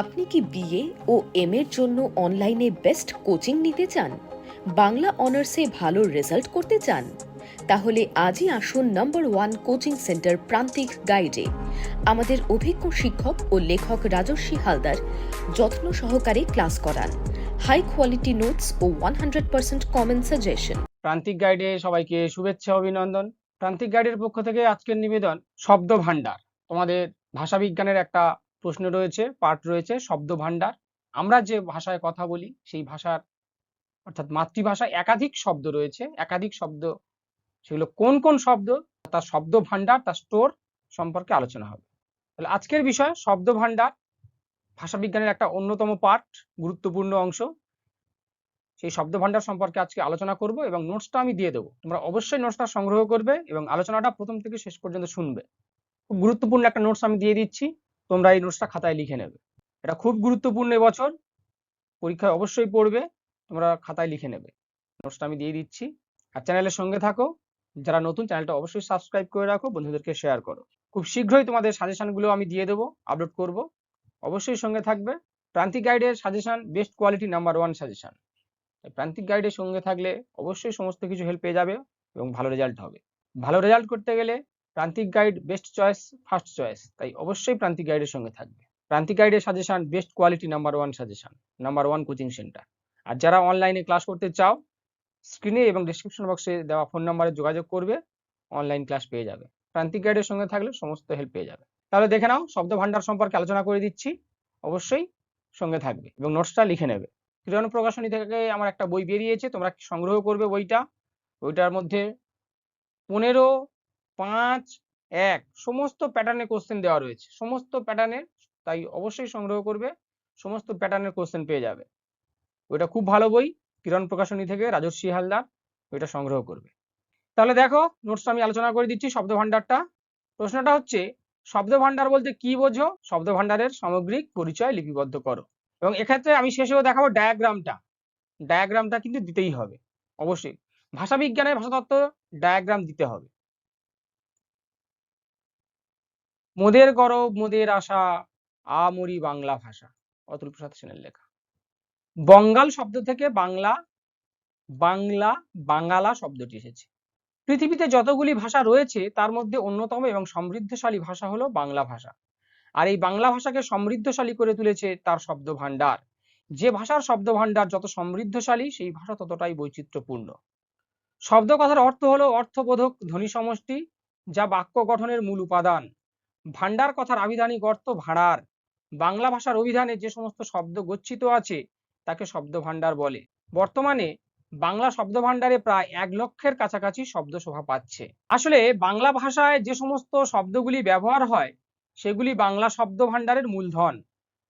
আপনি কি বিএ ও এম এর জন্য অনলাইনে বেস্ট কোচিং নিতে চান? বাংলা অনার্সে ভালো রেজাল্ট করতে চান? তাহলে আজই আসুন নম্বর ওয়ান কোচিং সেন্টার প্রান্তিক গাইডে। আমাদের অভিজ্ঞ শিক্ষক ও লেখক রাজস্বী হালদার যত্ন সহকারে ক্লাস করান। হাই কোয়ালিটি নোটস ও one hundred percent common suggestion. Prantik গাইডে সবাইকে শুভেচ্ছা, অভিনন্দন। প্রান্তিক গাইডের পক্ষ থেকে আজকের নিবেদন শব্দ ভান্ডার তোমাদের ভাষাবিজ্ঞানের একটা প্রশ্ন রয়েছে, পাঠ রয়েছে শব্দ ভান্ডার আমরা যে ভাষায় কথা বলি, সেই ভাষার, অর্থাৎ মাতৃভাষায় একাধিক শব্দ রয়েছে। একাধিক শব্দ সেগুলো কোন কোন শব্দ? তার শব্দ ভান্ডার তার স্টোর সম্পর্কে আলোচনা হবে। তাহলে আজকের বিষয় শব্দ ভান্ডার ভাষা বিজ্ঞানের একটা অন্যতম পাঠ, গুরুত্বপূর্ণ অংশ। সেই শব্দ ভান্ডার সম্পর্কে আজকে আলোচনা করব এবং নোটসটা আমি দিয়ে দেবো। তোমরা অবশ্যই নোটসটা সংগ্রহ করবে এবং আলোচনাটা প্রথম থেকে শেষ পর্যন্ত শুনবে। খুব গুরুত্বপূর্ণ একটা নোটস আমি দিয়ে দিচ্ছি। তোমরা এই নোটসটা খাতায় লিখে নেবে। এটা খুব গুরুত্বপূর্ণ এবছর। পরীক্ষায় অবশ্যই পড়বে, তোমরা খাতায় লিখে নেবে। নোটসটা আমি দিয়ে দিচ্ছি। আর চ্যানেলের সঙ্গে থাকো। যারা নতুন চ্যানেলটা অবশ্যই সাবস্ক্রাইব করে রাখো, বন্ধুদেরকে শেয়ার করো। খুব শীঘ্রই তোমাদের সাজেশনগুলো আমি দিয়ে দেবো আপলোড করব। অবশ্যই সঙ্গে থাকবে। প্রান্তিক গাইডের suggestion best quality number one suggestion Prantik গাইডের সঙ্গে থাকলে অবশ্যই সমস্ত কিছু হেল্প পেয়ে যাবে এবং ভালো রেজাল্ট হবে। ভালো রেজাল্ট করতে গেলে Prantik guide best choice first choice তাই অবশ্যই প্রান্তিক গাইডের সঙ্গে থাকবে। প্রান্তিক গাইডের suggestion best quality number one suggestion number one coaching centre আর যারা অনলাইনে ক্লাস করতে চাও স্ক্রিনে এবং ডিসক্রিপশন বক্সে দেওয়া ফোন নাম্বারে যোগাযোগ করবে অনলাইন ক্লাস পেয়ে যাবে। প্রান্তিক গাইডের সঙ্গে থাকলে সমস্ত হেল্প পেয়ে যাবে। তাহলে দেখে নাও শব্দ ভান্ডার সম্পর্কে আলোচনা করে দিচ্ছি। অবশ্যই সঙ্গে থাকবে এবং নোটসটা লিখে নেবে। কিরণ প্রকাশনী থেকে আমার একটা বই বেরিয়েছে, তোমরা সংগ্রহ করবে বইটা। বইটার মধ্যে পনেরো পাঁচ, এক, সমস্ত প্যাটার্নের কোশ্চেন দেওয়া রয়েছে। সমস্ত প্যাটার্নের তাই অবশ্যই সংগ্রহ করবে, সমস্ত প্যাটার্নের কোশ্চেন পেয়ে যাবে। ওইটা খুব ভালো বই, কিরণ প্রকাশনী থেকে রাজস্বী হালদার, ওইটা সংগ্রহ করবে। তাহলে দেখো নোটসটা আমি আলোচনা করে দিচ্ছি শব্দ ভান্ডারটা প্রশ্নটা হচ্ছে শব্দ ভান্ডার বলতে কি বোঝো? শব্দ ভান্ডারের সামগ্রিক পরিচয় লিপিবদ্ধ করো। এবং এক্ষেত্রে আমি শেষেও দেখাবো ডায়াগ্রামটা ডায়াগ্রামটা কিন্তু দিতেই হবে, অবশ্যই। ভাষাবিজ্ঞানের ভাষাতত্ত্ব ডায়াগ্রাম দিতে হবে। মোদের গরব, মোদের আশা, আমরি বাংলা ভাষা। অতুল প্রসাদ সেনের লেখা। বঙ্গাল শব্দ থেকে বাংলা বাংলা বাঙ্গালা শব্দটি এসেছে। পৃথিবীতে যতগুলি ভাষা রয়েছে, তার মধ্যে অন্যতম এবং সমৃদ্ধশালী ভাষা হলো বাংলা ভাষা। আর এই বাংলা ভাষাকে সমৃদ্ধশালী করে তুলেছে তার শব্দ ভান্ডার যে ভাষার শব্দ ভান্ডার যত সমৃদ্ধশালী, সেই ভাষা ততটাই বৈচিত্র্যপূর্ণ। শব্দ কথার অর্থ হলো অর্থবোধক ধ্বনি সমষ্টি যা বাক্য গঠনের মূল উপাদান। ভান্ডার কথার আবিধানিক অর্থ ভাড়ার। বাংলা ভাষার অভিধানে যে সমস্ত শব্দ গচ্ছিত আছে, তাকে শব্দ ভান্ডার বলে। বর্তমানে বাংলা শব্দ ভান্ডারে প্রায় এক লক্ষের কাছাকাছি শব্দ শোভা পাচ্ছে। আসলে বাংলা ভাষায় যে সমস্ত শব্দগুলি ব্যবহার হয়, সেগুলি বাংলা শব্দ ভান্ডারের মূলধন।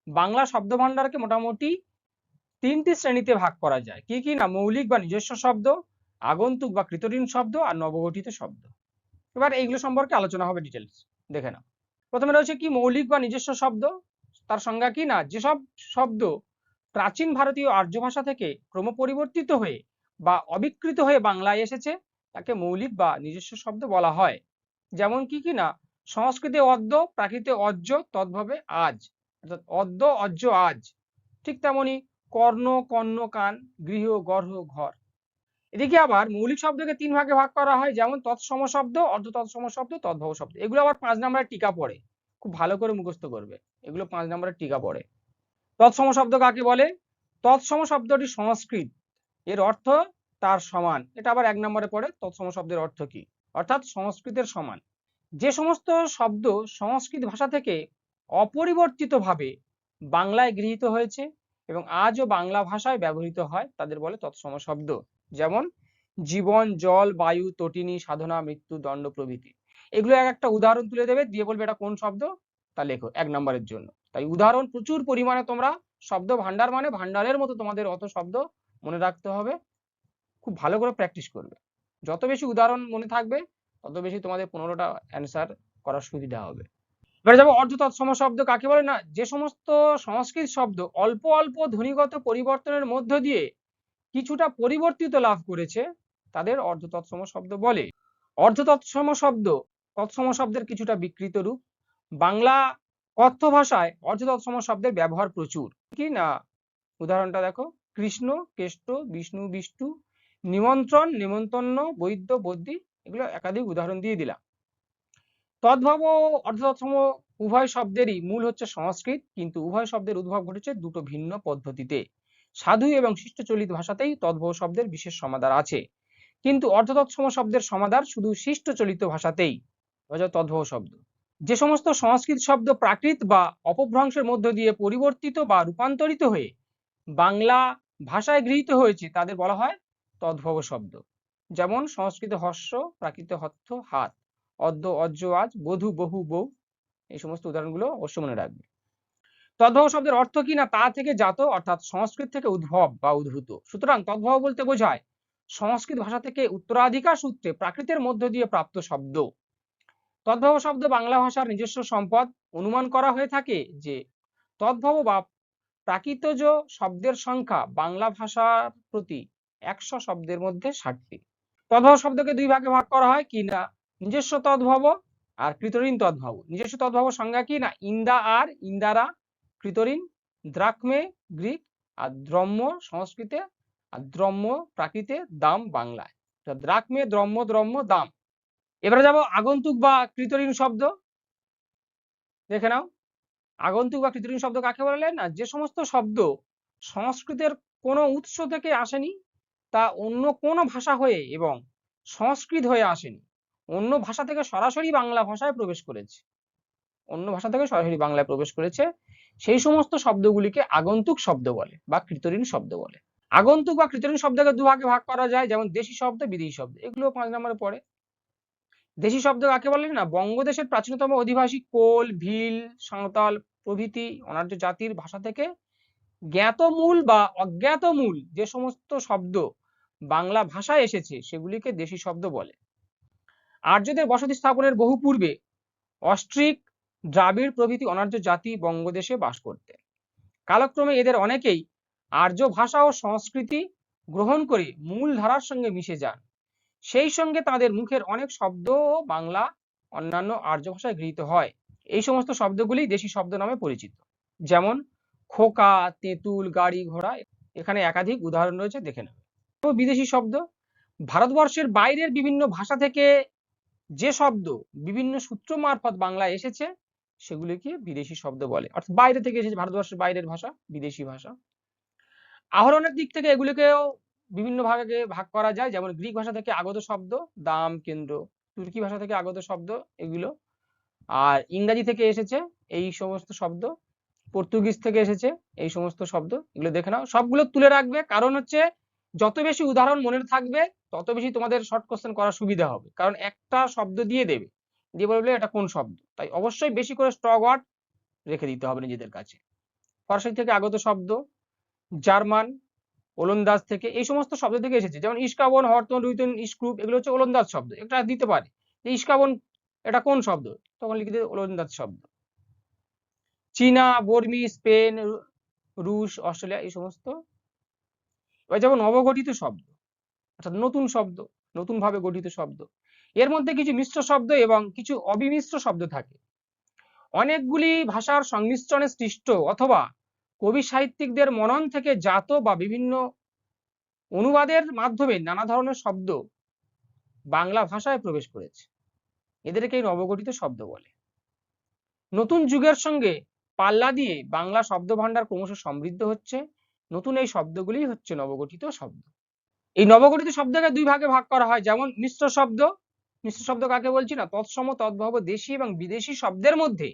বাংলা শব্দ ভান্ডারকে মোটামুটি তিনটি শ্রেণীতে ভাগ করা যায়। কি কি না? মৌলিক বা নিজস্ব শব্দ, আগন্তুক বা কৃতঋণ শব্দ আর নবগঠিত শব্দ। এবার এইগুলো সম্পর্কে আলোচনা হবে ডিটেলস দেখে নাও। প্রথমে রয়েছে কি মৌলিক বা নিজস্ব শব্দ, তার সংজ্ঞা কি? না, যেসব শব্দ প্রাচীন ভারতীয় আর্য ভাষা থেকে ক্রমপরিবর্তিত হয়ে বা অবিকৃত হয়ে বাংলায় এসেছে, তাকে মৌলিক বা নিজস্ব শব্দ বলা হয়। যেমন কি কি? না, সংস্কৃতে অদ্য, প্রাকৃতে অজ্য তদ্ভাবে আজ, অর্থাৎ অদ্য অজ্য আজ। ঠিক তেমনি কর্ণ কর্ণ, কান, গৃহ, গর্হ, ঘর। এদিকে আবার মৌলিক শব্দকে তিন ভাগে ভাগ করা হয়, যেমন তৎসম শব্দ অর্ধ তৎসম শব্দ, তদ্ভব শব্দ। এগুলো আবার পাঁচ নম্বরের টিকা পড়ে, খুব ভালো করে মুখস্থ করবে। এগুলো পাঁচ নম্বরের টিকা পড়ে। তৎসম শব্দ কাকে বলে? তৎসম শব্দটি সংস্কৃত, এর অর্থ তার সমান। এটা আবার এক নম্বরে পড়ে, তৎসম শব্দের অর্থ কি? অর্থাৎ সংস্কৃতের সমান। যে সমস্ত শব্দ সংস্কৃত ভাষা থেকে অপরিবর্তিতভাবে বাংলায় গৃহীত হয়েছে এবং আজও বাংলা ভাষায় ব্যবহৃত হয়, তাদের বলে তৎসম শব্দ। যেমন জীবন, জল, বায়ু, তটিনী, সাধনা, মৃত্যু, দণ্ড প্রভৃতি। এগুলো এক একটা উদাহরণ তুলে দেবে। দিয়ে বলবে এটা কোন শব্দ? তা লেখো, এক নম্বরের জন্য। তাই উদাহরণ প্রচুর পরিমাণে তোমরা শব্দ ভান্ডার মানে ভান্ডারের মতো তোমাদের অত শব্দ মনে রাখতে হবে। খুব ভালো করে প্র্যাকটিস করবে। যত বেশি উদাহরণ মনে থাকবে, তত বেশি তোমাদের পনেরোটা অ্যান্সার করার সুবিধা হবে। এবার যাব অর্ধ তৎসম শব্দ। কাকে বলে না? যে সমস্ত সংস্কৃত শব্দ অল্প অল্প ধ্বনিগত পরিবর্তনের মধ্য দিয়ে কিছুটা পরিবর্তিত লাভ করেছে, তাদের অর্ধ তৎসম শব্দ বলে। অর্ধ তৎসম শব্দ, তৎসম শব্দের কিছুটা বিকৃত রূপ। বাংলা কথ্য ভাষায় অর্ধ তৎসম শব্দের ব্যবহার প্রচুর। কি না? উদাহরণটা দেখো। কৃষ্ণ, কেষ্ট, বিষ্ণু বিষ্ণু নিমন্ত্রণ নিমন্ত্রণ বৈদ্য বদ্যি এগুলো একাধিক উদাহরণ দিয়ে দিলাম। তদ্ভব ও অর্ধতৎসম উভয় শব্দেরই মূল হচ্ছে সংস্কৃত, কিন্তু উভয় শব্দের উদ্ভব ঘটেছে দুটো ভিন্ন পদ্ধতিতে। সাধু এবং শিষ্টচলিত ভাষাতেই তদ্ভব শব্দের বিশেষ সমাদার আছে। কিন্তু অর্ধতৎসম শব্দের সমাদার শুধু শিষ্টচলিত ভাষাতেই তদ্ভব শব্দ। যে সমস্ত সংস্কৃত শব্দ প্রাকৃত বা অপভ্রংশের মধ্য দিয়ে পরিবর্তিত বা রূপান্তরিত হয়ে বাংলা ভাষায় গৃহীত হয়েছে, তাদের বলা হয় তদ্ভব শব্দ। যেমন সংস্কৃত হর্ষ, প্রাকৃত হর্থ, হাত, অদ্য, অজ্য, আজ, বধূ, বহু, বউ, এই সমস্ত উদাহরণগুলো অবশ্য মনে রাখবে। তদ্ভব শব্দের অর্থ কি না তা থেকে জাত অর্থাৎ সংস্কৃত থেকে উদ্ভব বা উদ্ভূত। সুতরাং তদ্ভব বলতে বোঝায় সংস্কৃত ভাষা থেকে উত্তরাধিকার সূত্রে প্রাকৃতের মধ্য দিয়ে প্রাপ্ত শব্দ। তদ্ভব শব্দ বাংলা ভাষার নিজস্ব সম্পদ অনুমান করা হয়ে থাকে যে তদ্ভব বা প্রাকৃতজ শব্দের সংখ্যা বাংলা ভাষার প্রতি একশো শব্দের মধ্যে ষাটটি। তদ্ভব শব্দকে দুই ভাগে ভাগ করা হয়, কি না? নিজস্ব তদ্ভব আর কৃতঋণ তদ্ভব। নিজস্ব তদ্ভব সংজ্ঞা কি না? ইন্দা আর ইন্দারা কৃতঋণ দ্রাক্মে গ্রিক আর দ্রম্য সংস্কৃতে আর দ্রম্য প্রাকৃতে দাম বাংলায়। দ্রাক্মে দ্রম্য দ্রম্য দাম। এবারে যাব আগন্তুক বা কৃতঋণ শব্দ। দেখে নাও। আগন্তুক বা কৃত্রিম শব্দ কাকে বলে না? যে সমস্ত শব্দ সংস্কৃতের কোনো উৎস থেকে আসেনি, তা অন্য কোনো ভাষা হয়ে এবং সংস্কৃত হয়ে আসেনি। অন্য ভাষা থেকে সরাসরি বাংলা ভাষায় প্রবেশ করেছে। অন্য ভাষা থেকে সরাসরি বাংলায় প্রবেশ করেছে। সেই সমস্ত শব্দগুলিকে আগন্তুক শব্দ বলে বা কৃতরিন শব্দ বলে। আগন্তুক বা কৃতঋণ শব্দকে দুভাগে ভাগ করা যায়, যেমন দেশি শব্দ, বিদেশি শব্দ, এগুলো পাঁচ নম্বরে পড়ে। দেশি শব্দ কাকে বলে না? বঙ্গদেশের প্রাচীনতম অধিবাসী কোল, ভিল, সাঁওতাল প্রভৃতি অনার্য জাতির ভাষা থেকে জ্ঞাত মূল বা অজ্ঞাত মূল যে সমস্ত শব্দ বাংলা ভাষায় এসেছে, সেগুলিকে দেশি শব্দ বলে। আর্যদের বসতি স্থাপনের বহু পূর্বে অস্ট্রিক দ্রাবিড় প্রভৃতি অনার্য জাতি বঙ্গদেশে বাস করতেন। কালক্রমে এদের অনেকেই আর্য ভাষা ও সংস্কৃতি গ্রহণ করে মূল ধারার সঙ্গে মিশে যান। সেই সঙ্গে তাদের মুখের অনেক শব্দ ও বাংলা অন্যান্য আর্য ভাষায় গৃহীত হয়। এই সমস্ত শব্দগুলি দেশি শব্দ নামে পরিচিত। যেমন, খোকা, তেঁতুল, গাড়ি ঘোড়া, এখানে একাধিক উদাহরণ রয়েছে, দেখে নেবে বিদেশি শব্দ, ভারতবর্ষের বাইরের বিভিন্ন ভাষা থেকে যে শব্দ বিভিন্ন সূত্র মারফত বাংলায় এসেছে সেগুলিকে বিদেশি শব্দ বলে। অর্থাৎ বাইরে থেকে এসেছে, ভারতবর্ষের বাইরের ভাষা, বিদেশি ভাষা। আহরণের দিক থেকে এগুলিকেও বিভিন্ন ভাগে ভাগ করা যায়। যেমন গ্রিক ভাষা থেকে আগত শব্দ, দাম, কেন্দ্র। তুর্কি ভাষা থেকে আগত শব্দ, এগুলো। আর ইংরাজি থেকে এসেছে, এই সমস্ত শব্দ। পর্তুগিজ থেকে এসেছে, এই সমস্ত শব্দ। এগুলো দেখে নাও। সবগুলো তুলে রাখবে। কারণ হচ্ছে, যত বেশি উদাহরণ মনে থাকবে, তত বেশি তোমাদের শর্ট কোশ্চেন করার সুবিধা হবে। কারণ একটা শব্দ দিয়ে দেবে। দিয়ে বলবে এটা কোন শব্দ? তাই অবশ্যই বেশি করে স্টক ওয়ার্ড রেখে দিতে হবে নিজেদের কাছে। ফরাসি থেকে আগত শব্দ, জার্মান, ওলন্দাজ থেকে এই সমস্ত শব্দ থেকে এসেছে। যেমন ইস্কাবন, হরতন, রুইতন, ইস্ক্রুপ, এগুলো হচ্ছে ওলন্দাজ শব্দ। এটা দিতে পারে। যে ইস্কাবন, এটা কোন শব্দ? তখন লিখে দেবে ওলন্দাজ শব্দ। চীনা, বর্মি, স্পেন রুশ, অস্ট্রেলিয়া এই সমস্ত। এবার যেমন নবগঠিত শব্দ, অর্থাৎ নতুন শব্দ নতুন ভাবে গঠিত শব্দ এর মধ্যে কিছু মিশ্র শব্দ এবং কিছু অবিমিশ্র শব্দ থাকে। অনেকগুলি ভাষার সংমিশ্রণে সৃষ্ট অথবা কবি সাহিত্যিকদের মনন থেকে জাত বা বিভিন্ন অনুবাদের মাধ্যমে নানা ধরনের শব্দ বাংলা ভাষায় প্রবেশ করেছে। এদেরকেই নবগঠিত শব্দ বলে। নতুন যুগের সঙ্গে পাল্লা দিয়ে বাংলা শব্দ ভান্ডার ক্রমশ সমৃদ্ধ হচ্ছে। নতুন এই শব্দগুলি হচ্ছে নবগঠিত শব্দ। এই নবগঠিত শব্দকে দুই ভাগে ভাগ করা হয়। যেমন মিশ্র শব্দ মিশ্র শব্দ কাকে বলছি না? তৎসম, তদ্ভব, দেশি এবং বিদেশি শব্দের মধ্যে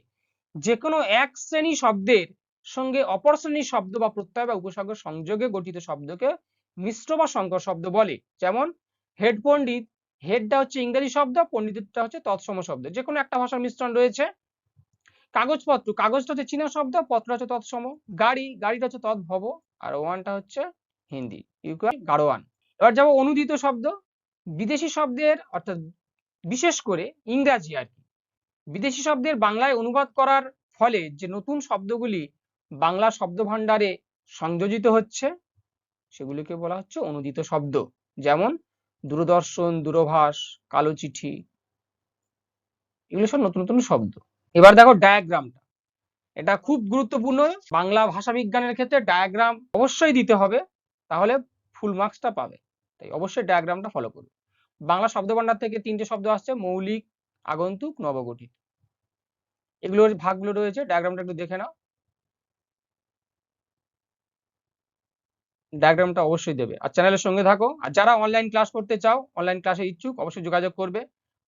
যে কোনো এক শ্রেণি শব্দের সঙ্গে অপর শ্রেণির শব্দ বা প্রত্যয় বা উপসর্গ সংযোগে গঠিত শব্দকে মিশ্র বা সংকর শব্দ বলে। যেমন, হেড পণ্ডিত, হেডটা হচ্ছে ইংরেজি শব্দ পণ্ডিতটা হচ্ছে তৎসম শব্দ। যে কোনো একটা ভাষার মিশ্রণ রয়েছে। কাগজপত্র, কাগজটা হচ্ছে চীনা শব্দ পত্র হচ্ছে তৎসম। গাড়ি, গাড়িটা হচ্ছে তদ্ভব আর ওয়ানটা হচ্ছে হিন্দি। ইউক্রেন গাড়োয়ান এবার যাব অনুদিত শব্দ। বিদেশি শব্দের অর্থাৎ বিশেষ করে ইংরাজি আর কি। বিদেশি শব্দের বাংলায় অনুবাদ করার ফলে যে নতুন শব্দগুলি বাংলা শব্দ ভাণ্ডারে সংযোজিত হচ্ছে, সেগুলিকে বলা হচ্ছে অনুদিত শব্দ। যেমন, দূরদর্শন, দূরভাষ, কালো চিঠি, এগুলো সব নতুন নতুন শব্দ। এবার দেখো ডায়াগ্রামটা এটা খুব গুরুত্বপূর্ণ। বাংলা ভাষা বিজ্ঞানের ক্ষেত্রে ডায়াগ্রাম অবশ্যই দিতে হবে, তাহলে ফুল মার্কসটা পাবে। তাই অবশ্যই ডায়াগ্রামটা ফলো করবে। বাংলা শব্দভাণ্ডার থেকে তিনটে শব্দ আসছে, মৌলিক, আগন্তুক, নবগঠিত। এগুলোর ভাগগুলো রয়েছে ডায়াগ্রামটা একটু দেখে নাও। ডায়াগ্রামটা অবশ্যই দেবে। আর চ্যানেলের সঙ্গে থাকো। আর যারা অনলাইন ক্লাস করতে চাও অনলাইন ক্লাসে ইচ্ছুক, অবশ্যই যোগাযোগ করবে।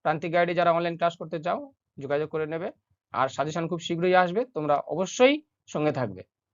প্রান্তিক গাইডে যারা অনলাইন ক্লাস করতে চাও, যোগাযোগ করে নেবে। আর সাজেশন খুব শীঘ্রই আসবে, তোমরা অবশ্যই সঙ্গে থাকবে।